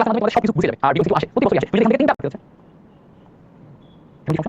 আর আসে প্রতি আসে। হচ্ছে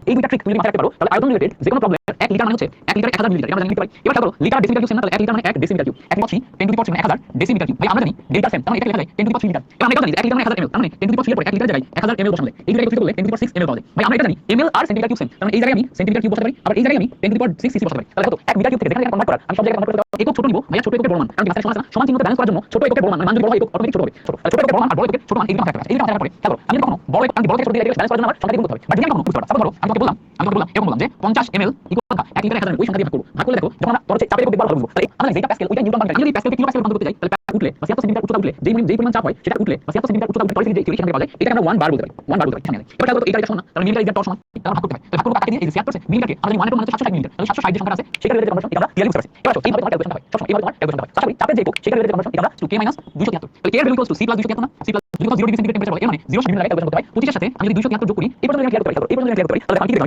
এই দুইটা ট্রিক তুমি মাথায় রাখতে পারো, তাহলে আয়তন রিলেটেড যে কোনো প্রবলেম এক লিটার মানে হচ্ছে এক লিটার 1000 মিলিলিটার আমরা জানি পারি। এবার দেখো লিটার ডেসিমিটার কিউব তাহলে এক লিটার মানে এক ডেসিমিটার কিউব এক বলছি 10 to the power 1000 decimetre cube ভাই, আমরা জানি ডেটা সেম তার মানে এটা লেখা যায় 10 টু দি পাওয়ার 3 লিটার আমরা এটা জানি এক লিটার মানে 1000 ml, তার মানে 10 টু দি পাওয়ার এক লিটার জায়গায় 1000 ml বসালে এই দুটো একত্রিত করলে 10 টু দি পাওয়ার 6 ml পাওয়া যায়। ভাই, আমরা এটা জানি, ml আর সেন্টিমিটার কিউব সেম তার মানে এই জায়গায় আমি সেন্টিমিটার কিউব বসাতে পারি, আবার এই জায়গায় আমি 10 টু দি পাওয়ার 6 সিসি বসাতে পারি। তাহলে কত এক মিটার কিউব থেকে যেখানে কনভার্ট করার, আমি সব জায়গায় কনভার্ট করে একক ছোট নিব। ভাই ছোট এককের বড় মান, কারণ মাসের সমান সমান চিহ্নতে ব্যালেন্স করার জন্য ছোট এককের বড় মান মান বড় একক অটোমেটিক ছোট হবে। ছোট ছোট এককের বড় মান আর বড় এককের ছোট মান, এই দুটো মাথায় এই দুটো মাথায় পরে। করো আমি কখনো বড় একক আমি বড় এককের ছোট দিয়ে ব্যালেন্স করার জন্য আমার গুণ করতে হবে। বাট যদি আমি কখনো বুঝতে পারো তারপর ধরো আমি তোমাকে বললাম আমি বললাম এরকম বললাম যে পঞ্চাশ এম এল সংখ্যা এক লিটার 1000 ওই সংখ্যা দিয়ে ভাগ করব। ভাগ করলে দেখো, যখন আমরা চাপের উপর দেখবার ভালো বুঝব তাহলে আমরা যেটা প্যাসকেল ওইটা নিউটন প্যাসকেল করতে যাই তাহলে উঠলে বা 76 সেন্টিমিটার উঠলে যেই যেই পরিমাণ চাপ হয় সেটা উঠলে বা 76 সেন্টিমিটার উঠলে থিওরি সেখানে পাওয়া যায় এটাকে আমরা 1 বার বলতে পারি 1 বার বলতে পারি সামনে এবার এটা এটা সমান তাহলে মিলিমিটার ইজ সমান তাহলে ভাগ করতে হয় ভাগ করব এই 76 মিলিমিটারকে আমরা জানি 1 এর মানে 760 মিলিমিটার তাহলে 760 যে সংখ্যা আছে সেটা রিলেটেড কনভার্সন এটা আমরা ক্লিয়ারলি বুঝতে পারছি এবার এইভাবে তোমার ক্যালকুলেশন হয় সবসময় এইভাবে তোমার ক্যালকুলেশন হয় আশা করি চাপের যে সেটা রিলেটেড কনভার্সন এটা আমরা 2k 273 তাহলে k এর ভ্যালু ইকুয়ালস টু c 273 না c 0 ডিগ্রি সেন্টিগ্রেড টেম্পারেচার বলে মানে 0 ডিগ্রি লাগে ক্যালকুলেশন করতে হয় 25 সাথে আমি যদি 273 যোগ করি এই পর্যন্ত ক্লিয়ার করতে পারি এই পর্যন্ত ক্লিয়ার করতে পারি তাহলে কি এটা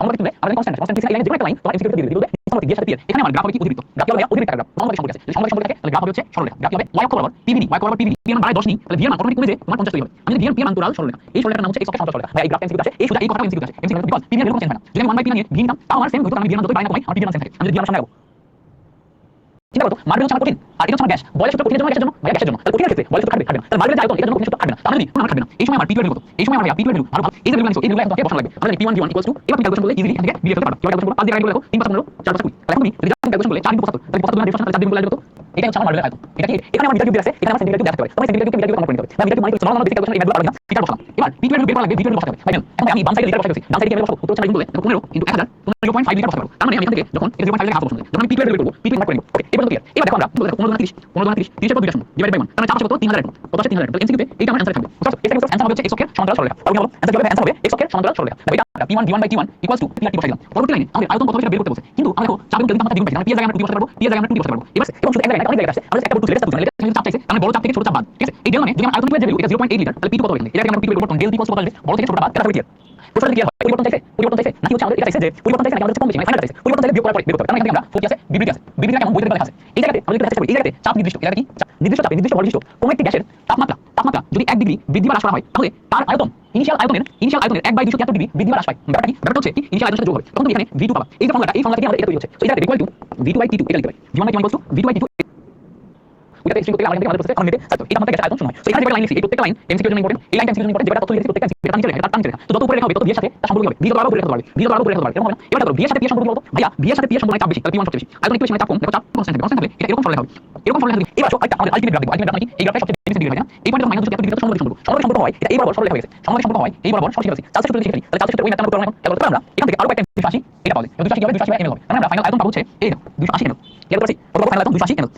সম্পর্কে আমরা কনস্ট্যান্ট কনস্ট্যান্ট এই লাইনে যে একটা লাইন আমার গ্রাফ হবে কি? অতিরিক্ত গ্রাফ হবে অতিরিক্ত গ্রাফ। সম্পর্কে সম্পর্কে আছে। যদি সম্পর্কে সম্পর্কে থাকে, তাহলে গ্রাফ হবে হচ্ছে সরলরেখা। গ্রাফ হবে y অক্ষ বরাবর পিভিডি y বরাবর পিভিডি এর বাড়ায় 10 নি তাহলে v অটোমেটিক কমে যায় তোমার 50 তৈরি হবে। আমি যদি সরলরেখা। এই সরলরেখার নাম এই গ্রাফ এমসিকিউ আছে। এমসিকিউ বিকজ যদি আমি 1 বাই সেম হতো আমি মান সেম থাকে। চিন্তা করো মার্বেল হচ্ছে আমার কঠিন আর এই সময় আমার p2 এর এই সময় আমার p2 এর ভ্যালু আরও এই যে ভ্যালু এই ভ্যালু একদম বসানো লাগবে আমরা জানি p1 v1 equals এবার ক্যালকুলেশন করলে ইজিলি এখান থেকে b এর কীভাবে ক্যালকুলেশন করব 5 দিয়ে কাটবো দেখো 3 5 15 4 5 20 তাহলে তুমি যদি ক্যালকুলেশন করলে 4 ইনটু 75 তাহলে 75 ডিফারেন্স তাহলে 4 দিয়ে গুণ কত এটা হচ্ছে আমার মার্বেলের আয়তন এটা কি এখানে আমার আমার তোমার মানে কি নরমাল বেসিক ক্যালকুলেশন ভ্যালু পারবে না মিটার বসালাম এবার p2 এর বের করা লাগবে v2 বসাতে হবে ভাই এখন আমি বাম সাইডে লিটার বসাতে ডান সাইডে কি বসাবো উত্তর হচ্ছে গুণ 15 ইনটু 1000 0.5 লিটার বসাতে পারব তার মানে আমি এখান থেকে যখন 0.5 লিটার হাফ বসাবো যখন আমি p2 বের করব p2 কনভার্ট করে নিব ওকে এবার ক্লিয়ার এবার দেখো আমরা 15 30 15 30 30 এর পর দুইটা শূন্য ডিভাইড বাই 1 তার মানে চাপ কত 3000 এর কত আছে 3000 তাহলে এমসিকিউ এইটা আমার অ্যানসার থাকবে বুঝছ এটা কিন্তু অ্যানসার হবে হচ্ছে x অক্ষের সমান্তরাল সরলরেখা তাহলে কি হলো অ্যানসার হবে অ্যানসার হবে x অক্ষের সমান্তরাল সরলরেখা এটা p1 v1 by t1 equals to p বসাই দিলাম পরবর্তী লাইনে আমাদের আয়তন কত সেটা বের করতে বলছে কিন্তু আমরা দেখো চাপের কেন্দ্র তাপমাত্রা দ্বিগুণ পাইছি আমরা p এর জায়গায় আমরা 2 বসাতে পারব p এর জায়গায় আমরা 2 বসাতে পারব এবার এবং শুধু একটা লাইন অনেক জায়গা আছে আমরা একটা চাপ চাপ চাপ মানে 0.8 লিটার ক্লিয়ার হয় পরিবর্তন চাইছে পরিবর্তন চাইছে নাকি হচ্ছে আমাদের এটা চাইছে যে পরিবর্তন চাইছে নাকি আমাদের কম বেশি মানে ফাইনাল চাইছে পরিবর্তন চাইলে বিয়োগ করার পরে বের করতে হবে কারণ এখানে আমরা ফোর্টি আছে বিবৃতি আছে বিবৃতি কেমন বইতে লেখা আছে এই জায়গাতে আমরা যেটা চেষ্টা এই জায়গাতে চাপ নির্দিষ্ট এটা কি নির্দিষ্ট চাপে নির্দিষ্ট বর্গিষ্ট কোন একটি গ্যাসের তাপমাত্রা তাপমাত্রা যদি 1 ডিগ্রি বৃদ্ধি বা হ্রাস করা হয় তাহলে তার আয়তন ইনিশিয়াল আয়তনের ইনিশিয়াল আয়তনের 1 বাই 273 ডিগ্রি বৃদ্ধি বা হ্রাস ব্যাপারটা কি ব্যাপারটা হচ্ছে ইনিশিয়াল আয়তনের সাথে যোগ হবে তখন তুমি এখানে v2 পাবা এই যে ফর্মুলাটা এই ফর্মুলা থেকে আমাদের এটা তৈরি হচ্ছে সো এটা equal to v2 by t2 এটা লিখতে পারি v1 by t1 v2 by t2 হয়। এই প্রত্যেকটা এবার দেখো বিয়ের সাথে বিয়ের সম্পর্ক বলতো? ভাইয়া বিয়ের সাথে বিয়ের সম্পর্ক চাপ বেশি। তাহলে p1 সবচেয়ে বেশি। আয়তন একটু বেশি মানে হয়? না এই পয়েন্টে মাইনাস এত ডিগ্রি সম্পর্ক সম্পর্ক সম্পর্ক সম্পর্ক হয় এটা এই বরাবর সরল লেখা হয়েছে সম্পর্ক সম্পর্ক হয়, এই বরাবর সরল লেখা হয়েছে চার্জ সূত্র লিখে ফেলি। তাহলে চার্জ সূত্র ওই ম্যাথটা আমরা করব এখন তাহলে আমরা এখান থেকে আরও একটা 280 এটা পাবো 280 কি হবে 280 ml হবে। মানে আমরা ফাইনাল আয়তন পাবো হচ্ছে এই 280 ml ক্লিয়ার করছি কত ফাইনাল আয়তন 280 ml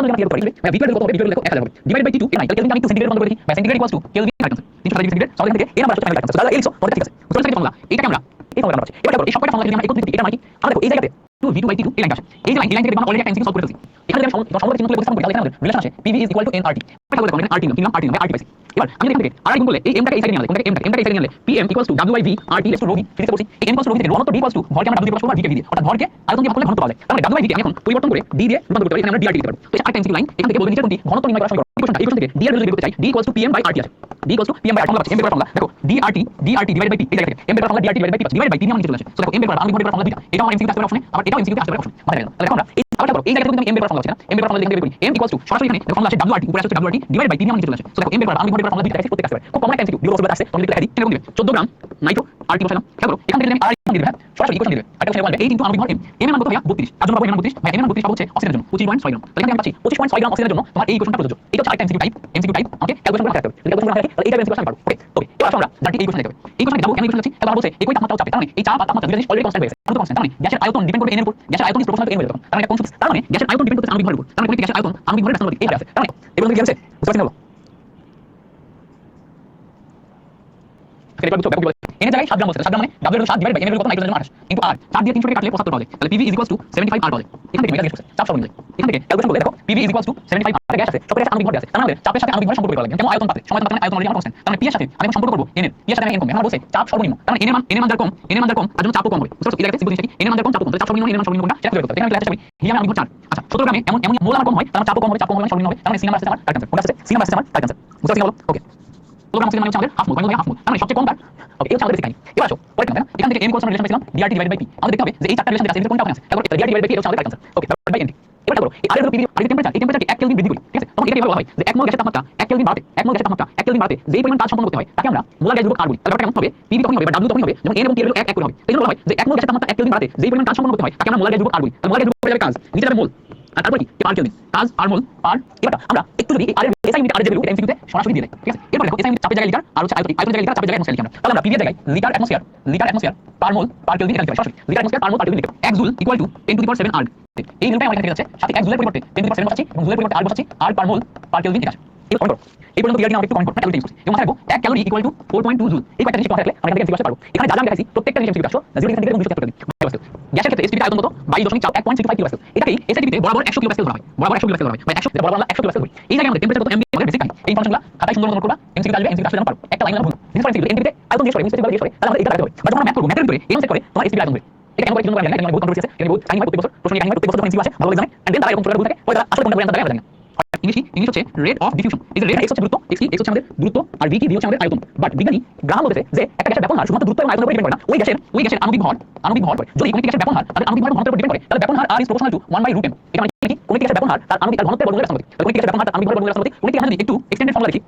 তাহলে পর্যন্ত আমরা ক্লিয়ার করি মানে v2 কত হবে v2 কত 1000 হবে ডিভাইড বাই t2 নাই তাহলে কেলভিন আমি একটু সেন্টিগ্রেড বন্ধ করে দিই বা সেন্টিগ্রেড ইকুয়ালস টু কেলভিন ভাগ 360 ডিগ্রি সেন্টিগ্রেড তাহলে থেকে এই নাম্বার হচ্ছে ফাইনাল আয়তন তাহলে এই লিখছো ঠিক আছে উত্তর থেকে ফর্মুলা এইটাকে আমরা এই ফর্মুলা পাচ্ছি এবার এই সবকটা ফর্মুলা যদি আমরা একত্রিত করি এটা মানে আমরা দেখো এই জায়গাতে 2 v2 বাই t2 এই লাইনটা আসে এই যে লাইন এই লাইন থেকে আমরা অলরেডি একটা সলভ করে ফেলছি এখানে আমি সমস্ত চিহ্ন তুলে প্রতিস্থাপন করি তাহলে এখানে আমাদের রিলেশন আসে pv is equal to nrt এটা বলে rt নিলাম rt নিলাম rt পাইছি এবার আমি এখান থেকে আর গুণ এই mটাকে এই সাইডে নিয়ে কোনটাকে m টাকে? M টাকে এই সাইডে নিয়ে pm equals to w by v rt equals to rho v ফিজিক্সে বলছি এই m equals to rho v থেকে rho তো d equals to ভরকে আমরা w দিয়ে প্রকাশ করব v কে দিয়ে অর্থাৎ ভরকে আয়তন দিয়ে ভাগ করলে ঘনত্ব পাওয়া যায়। তার মানে w by কে আমি এখন পরিবর্তন করে d দিয়ে রূপান্তর করতে পারি, এখানে আমরা drt লিখতে পারব। তো এটা একটা লাইন এখান থেকে বলবেন নিচের কোনটি? ঘনত্ব নির্ণয় করার সমীকরণ ইকুয়েশনটা এই থেকে d এর ভ্যালু করতে চাই, d equals to pm by rt আছে। D equals to pm by rt formula আছে। M বের ফর্মুলা দেখো drt drt divided by p, এই জায়গা থেকে। M বের formula drt divided by divide by p নিয়ে আমরা নিচে চলে আসে। সো দেখো, m বের করার আমি করার ফর্মুলা দুইটা। এটা আমার এমসিকিউ পারে অপশনে আবার এটাও এমসিকিউ পারে অপশনে রাখলাম তাহলে এখন আমরা এই আবার দেখো এই জায়গা থেকে কিন্তু m বের ফর্মুলা আছে না। M বের ফর্মুলা এখানে বের করি? M equals সরাসরি এখানে ফর্মুলা আছে wrt উপরে আছে wrt ডিভাইড বাই p নিয়ে আমরা নিচে চলে আসে। সো দেখো, m বের করার আমি বের করার ফর্মুলা দুইটা আছে প্রত্যেক আসতে পারে খুব কমন একটা এমসিকিউ বসে আছে তুমি লিখে দিই কেমন দিবে। 14 গ্রাম নাইট্রো rt বসালাম খেয়াল করো। এখান থেকে আমি এই কিন্তু আণবিক ভর m m এর কত ভাইয়া? 32 তার জন্য পাবো m 32 ভাই m 32 হচ্ছে অক্সিজেনের জন্য। 25.6 গ্রাম। তাহলে এখানে আমি পাচ্ছি 25.6 গ্রাম অক্সিজেনের জন্য। তোমার এই ইকুয়েশনটা প্রযোজ্য। এটা হচ্ছে আরেকটা এমসিকিউ টাইপ এমসিকিউ টাইপ আমাকে ক্যালকুলেশন করে রাখতে হবে। যদি ক্যালকুলেশন করে ওকে ওকে আমরা গেছে কনস্ট্যান্ট তার মানে মানে মানে আছে কি আছে বুঝতে পারছেন এর জায়গায় 7 গ্রাম বসে 7 গ্রাম মানে এর 7 ডিভাইড বাই m এর কত নাইট্রোজেনের মান কিন্তু r 7 দিয়ে 300 কে কাটলে 75 পাওয়া যায় তাহলে pv 75 r পাওয়া যায় এখান থেকে মেটা গেছে চাপ সমান যায় এখান থেকে ক্যালকুলেশন করলে দেখো pv 75 r গ্যাস আছে সব গ্যাস আণবিক ভর আছে তার মানে চাপের সাথে আণবিক ভর সম্পর্ক করা লাগে যেমন আয়তন পাতে সময় পাতে আয়তন অলরেডি কনস্ট্যান্ট তার মানে p এর সাথে আমি সম্পর্ক করব n এর p এর সাথে আমি n কম আমরা বলছে, চাপ মানে মান মান কম, n এর মান কম জন্য চাপও কম হবে। বুঝছ মান কম চাপ কম। তাহলে চাপ সর্বনিম্ন, n এর মান সর্বনিম্ন কোনটা? হবে। এখানে 4 আচ্ছা মোল আমার কম হয়, তার চাপও কম হবে চাপ কম হবে সর্বনিম্ন হবে মানে আমার আসছে? সিনেমা আসছে আমার কাট ক্যান্সার বুঝতে পারছি বলো? ওকে ষোলো গ্রাম অক্সিজেন মানে হচ্ছে আমাদের হাফ মোল এই হচ্ছে আমাদের পি পি কাট ওকে এই টেম্পারেচারকে 1 কেলভিন বৃদ্ধি করি ঠিক আছে তখন এটাকে বলা হয় যে 1 মোল গ্যাসের তাপমাত্রা 1 কেলভিন বাড়াতে 1 মোল গ্যাসের তাপমাত্রা 1 কেলভিন বাড়াতে যেই পরিমাণ কাজ সম্পন্ন করতে হয় তাকে আমরা মোলার গ্যাস আর বলি তাহলে কেমন হবে পিভি তখন হবে বা ডাব্লিউ তখন হবে যখন এন এবং টি এর ভ্যালু 1 1 করে হবে এই জন্য বলা হয় যে 1 মোল গ্যাসের তাপমাত্রা 1 কেলভিন কাজ সম্পন্ন করতে হয় তাকে আমরা মোলার গ্যাস ধ্রুবক আর তারপর কি? পার কেলভিন কাজ আর মোল পার এবার আমরা একটু যদি আর এস আই ইউনিট আর এর এমসিকিউতে সরাসরি দিয়ে দেয় ঠিক আছে। এরপর দেখো এসআই ইউনিট চাপের জায়গায় লিটার আর হচ্ছে আয়তন আয়তন জায়গায় লিটার চাপের জায়গায় লিখি আমরা তাহলে আমরা পিভির জায়গায় litre atmosphere litre atmosphere per mole per kelvin এটা সরাসরি litre atmosphere per mole per kelvin লিখতে 1 joule equal to 10 to the power 7 erg এই নিয়মটাই আমার এখানে যাচ্ছে। সাথে 1 জুলের পরিবর্তে 10 টু দি পাওয়ার 7 বসাচ্ছি, এবং জুলের পরিবর্তে আর্গ বসাচ্ছি। আর পার মোল পার কেলভিন এটা আসে কমেন্ট করো। এই পর্যন্ত ক্লিয়ার আমরা একটু কমেন্ট করব ক্যালকুলেট করছি। এবং মাথায় রাখব 1 ক্যালোরি ইকুয়াল টু 4.2 জুল এই কয়েকটা জিনিস মাথায় রাখলে আমরা এখান থেকে এমসিকিউ পারব। এখানে যা যা আমি দেখাইছি, প্রত্যেকটা জিনিস এমসিকিউ আসলো 0 এখান থেকে 270 টাকা গ্যাসের ক্ষেত্রে এসপিটি আয়তন কত? 22.4 1.65 কিলো প্যাসকেল এটাকেই এসআইটিতে বরাবর 100 কিলো ধরা হয়। বরাবর 100 কিলো ধরা হয়। 100 বরাবর আমরা 100 কিলো ধরি। এই জায়গায় আমাদের টেম্পারেচার কত? এমবি আমাদের বেসিক এই ইনফরমেশনগুলো খাতায় সুন্দর মতো করবা এমসিকিউ আসবে এমসিকিউ আসবে জানা পারো। একটা লাইন ভুল ডিফারেন্স এমসিকিউ এমসিকিউতে আয়তন দিয়ে সরে এমসিকিউ দিয়ে সরে। তাহলে আমাদের এটা রাখতে করে, তোমার করে জন্য আমরা জানি বহুত কন্ট্রোভার্সি আছে। এটা বহুত কাহিনী হয় বছর, প্রশ্ন কাহিনী হয় বছর যখন এমসিকিউ আসে ভালো এক্সামে এন্ড দেন তারা এরকম প্রশ্ন থাকে পরে আসলে কোনটা পড়ে আমরা জানি না ইংলিশ ইংলিশ হচ্ছে রেট অফ ডিফিউশন এই যে রেট এক্স হচ্ছে দ্রুত এক্স এক্স হচ্ছে আমাদের দ্রুত আর ভি কি? ভি হচ্ছে আমাদের আয়তন। বাট বিজ্ঞানী গ্রাহাম বলেছে যে একটা গ্যাসের ব্যাপন হার শুধুমাত্র দ্রুত এবং আয়তনের উপর ডিপেন্ড করে না। ওই গ্যাসের ওই গ্যাসের আণবিক ভর আণবিক ভর করে। যদি কোনো গ্যাসের ব্যাপন হার তাদের আণবিক ভর ঘনত্বের উপর ডিপেন্ড করে। তাহলে ব্যাপন হার R is proportional to 1 by root M এটা মানে কি? কোনো গ্যাসের ব্যাপন হার, তার আণবিক ঘনত্বের বর্গমূলের সমানুপাতিক তাহলে কোনো গ্যাসের ব্যাপন হার, তার আণবিক ভরের বর্গমূলের সমানুপাতিক কোনো যদি একটু এক্সটেন্ডেড ফর্মুলা লিখি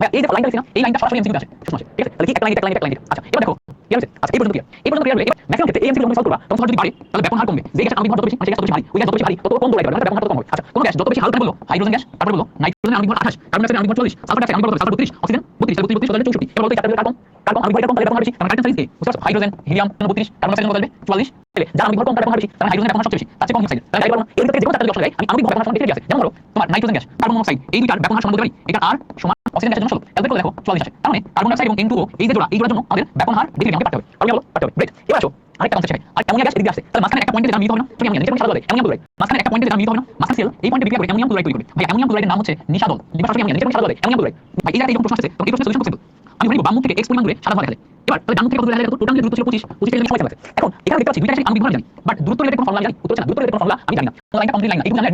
ভাই এই যে লাইনটা লিখছি না এই লাইনটা সরাসরি এমসিকিউ আসে। আসে ঠিক আছে? তাহলে কি একটা লাইন একটা লাইন একটা লাইন আচ্ছা এবার দেখো ঠিক আছে? আচ্ছা এই পর্যন্ত ক্লিয়ার এই পর্যন্ত ক্লিয়ার হলে ম্যাক্সিমাম ক্ষেত্রে এই এমসিকিউ যখন সলভ করবা। তখন যদি বাড়ে তাহলে ব্যাপন হার কমবে। যে গ্যাসের আণবিক ভর যত বেশি মানে সেই গ্যাস তত বেশি ভারী। ওই গ্যাস যত বেশি ভারী, তত কম দৌড়াইতে পারবে ব্যাপন হার তত কম হবে। আচ্ছা কোন গ্যাস, যত বেশি হালকা বলল হাইড্রোজেন গ্যাস, তারপর বলল নাইট্রোজেন আণবিক ভর 28 কার্বন ডাইঅক্সাইড আণবিক ভর 40 সালফার ডাইঅক্সাইড আণবিক ভর সালফার 32 অক্সিজেন 32 তাহলে 32 32 64 এবার বলতে চারটা কার্বন কার্বন আণবিক ভর কম, তাহলে ব্যাপন বেশি। কারণ টাইটান সাইজ এ বুঝছ হাইড্রোজেন হিলিয়াম 32 কার্বন ডাইঅক্সাইড কত 44 তাহলে যার আণবিক ভর কম তার ব্যাপন বেশি তাহলে হাইড্রোজেন ব্যাপন সবচেয়ে বেশি। তার চেয়ে কম হিসাবে তাহলে এবার এর ভিতরে যে কোনো চারটা অপশন আমি আণবিক ভর ব্যাপন সমান আছে। যেমন ধরো, তোমার নাইট্রোজেন গ্যাস কার্বন মনোক্সাইড এই দুইটার ব্যাপন সমান বলতে পারি এটা আর সমান অক্সিজেন গ্যাসের জন্য 16 তাহলে দেখো 44 আসে। তার কার্বন ডাইঅক্সাইড এবং N2O এই যে জোড়া, এই জোড়ার জন্য আমাদের ব্যাপন হার আমাকে পাঠাতে হবে। আমি বলো পাঠাতে হবে। গ্রেট এবার আসো, আরেকটা কনসেপ্ট শেখাই। আর অ্যামোনিয়া গ্যাস এদিকে আসছে তাহলে মাঝখানে একটা পয়েন্টে যেটা মিলিত হবে না, তুমি অ্যামোনিয়া নিচে সাদা বলে অ্যামোনিয়াম ক্লোরাইড। মাঝখানে একটা যেটা হবে এই পয়েন্টে বিক্রিয়া করে ক্লোরাইডের নাম হচ্ছে নিশাদল লিভার সরাসরি অ্যামোনিয়া আমি ধরা টোটাল দূরত্ব 25 25 থেকে আমি জানি বাট দূরত্ব রিলেটেড কোনো ফর্মুলা জানি উত্তর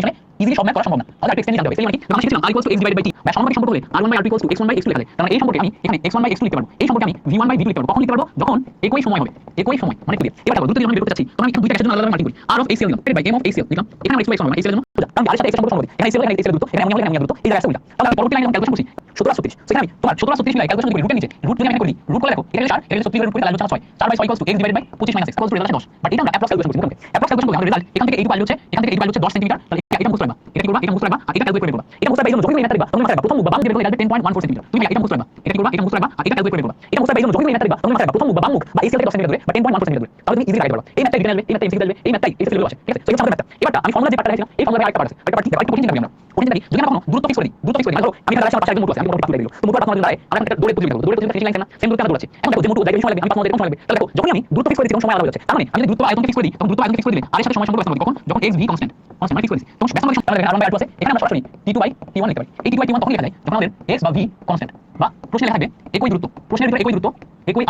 না ইজিলি সব ম্যাথ করা সম্ভব না তাহলে একটু এক্সটেন্ড জানতে হবে সেই মানে আমি শিখছিলাম r equals to x divided by t বা সমানুপাতিক সম্পর্ক হলে r1 by r2 equals to x1 by x2 লেখা যায় মানে এই সম্পর্কে আমি এখানে x1 by x2 লিখতে পারব এই সম্পর্কে আমি v1 by v2 লিখতে পারব কখন লিখতে পারব যখন একই সময় হবে একই সময় মানে ক্লিয়ার এবার দেখো দূরত্ব যখন বের করতে চাচ্ছি তখন আমি দুইটা গ্যাসের আলাদা আলাদা মাল্টি করি r of HCl লিখলাম বাই m of HCl লিখলাম এখানে আমরা x by x হবে HCl এর কারণ এর সাথে x সম্পর্ক সম্পর্ক এখানে HCl এখানে HCl দূরত্ব এখানে অ্যামোনিয়া এখানে দূরত্ব এই জায়গায় উল্টা তাহলে আমি পরবর্তী লাইনে ক্যালকুলেশন করছি 17 36 সেখানে আমি তোমার 17 36 মিলাই ক্যালকুলেশন করি রুটের নিচে রুট যদি আমি করি রুট করে দেখো এটা 4 এটা 36 রুট করে তাহলে 6 4 by 6 equals to x divided by 25 minus x equals to result 10 but এটা আমরা অ্যাপ্রক্স করছি অ্যাপ্রক্স ক্যালকুলেশন করলে আমাদের রেজাল্ট এখান থেকে এইটুকু ভ্যালু হচ্ছে এখান থেকে এইটুকু ভ্যালু হচ্ছে 10 সেন্টিমিটার তাহলে এটা পারবা এটা কি করবা? এটা মুছতে পারবা আর এটা ক্যালকুলেট করে করবা। এটা মুছতে পারবা যখন তুমি তুমি রাখবা প্রথম বাম দিকে বের করলে 10.14 সেন্টিমিটার তুমি এটা মুছতে পারবা এটা কি করবা? এটা মুছতে পারবা আর এটা ক্যালকুলেট করে করবা। এটা মুছতে পারবা যখন তুমি ম্যাথ তুমি রাখবা প্রথম বাম মুখ বা এই সেলকে 10 সেন্টিমিটার ধরে বা 10.14 সেন্টিমিটার ধরে তাহলে তুমি ইজিলি কাটতে পারবা এই ম্যাথটা এখানে এই ম্যাথটা এখানে এই ম্যাথটাই এই সেলগুলো আসে। ঠিক আছে? তো এটা আমাদের ম্যাথটা এবারটা আমি ফর্মুলা যে পার্টটা দেখাইছিলাম এই ফর্মুলা আরেকটা পার্ট আছে। আরেকটা পার্ট কি? আরেকটা কঠিন আমরা আমরা আমি হয়ে মানে মানে আমাদের তাহলে r1 বাই r2 আছে এখানে আমরা সরাসরি t2 বাই t1 লিখতে পারি এই t2 বাই t1 তখন লেখা যায় যখন আমাদের x বা v কনস্ট্যান্ট বা প্রশ্নে লেখা থাকবে একই একই একই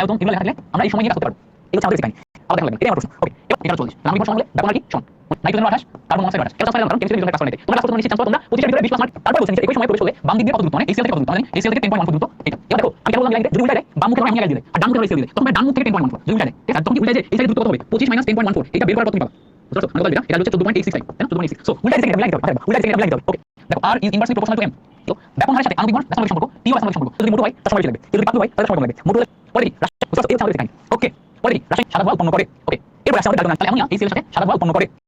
আমরা এই সময় নিয়ে কাজ করতে পারব এই হচ্ছে আমাদের কাহিনী লাগবে। এটাই আমার প্রশ্ন। ওকে এবার এটা চলছে। আমি প্রশ্ন হলে ব্যাপার কি শোন নাইট্রোজেন 28 কার্বন মনোক্সাইড 28 এটা কারণ কেমিস্ট্রি কাজ করে তোমরা কাজ নিশ্চিত তোমরা প্রতিটা ভিতরে 20 মার্ক তারপর বলছেন একই সময় প্রবেশ হলে বাম দিক দিয়ে কত দূরত্ব মানে মানে HCl থেকে 10.14 দূরত্ব এটা। এবার দেখো আর ডান মুখে HCl দিলে। তখন ডান মুখ থেকে 10.14 যদি উল্টা যায় ঠিক আছে? তখন কি উল্টা যায় এই সাইডে দূরত্ব কত হবে? 25 মাইনাস 10.14 এটা বের করার পর তুমি পাবা। বুঝছ আমি বললাম এটা হচ্ছে 14.865 তাই না? 14.86 সো উল্টা দিকে লাইন দাও। উল্টা দিকে লাইন দাও। ওকে দেখো, r is inversely proportional to m তো, ব্যাপন হারের সাথে আণবিক ভর সম্পর্ক ও রাসায়নিক সম্পর্ক। যদি মোটো হয়, তার সময় লাগবে যদি পাতলু হয় তাহলে সময় লাগবে মোটো পরে রাসায়নিক ওকে পরে রাসায়নিক সাদা ধোঁয়া উৎপন্ন করে। ওকে, এরপর আসে আমাদের কার্বন তাহলে অ্যামোনিয়া এই সেলের সাথে সাদা ধোঁয়া উৎপন্ন করে।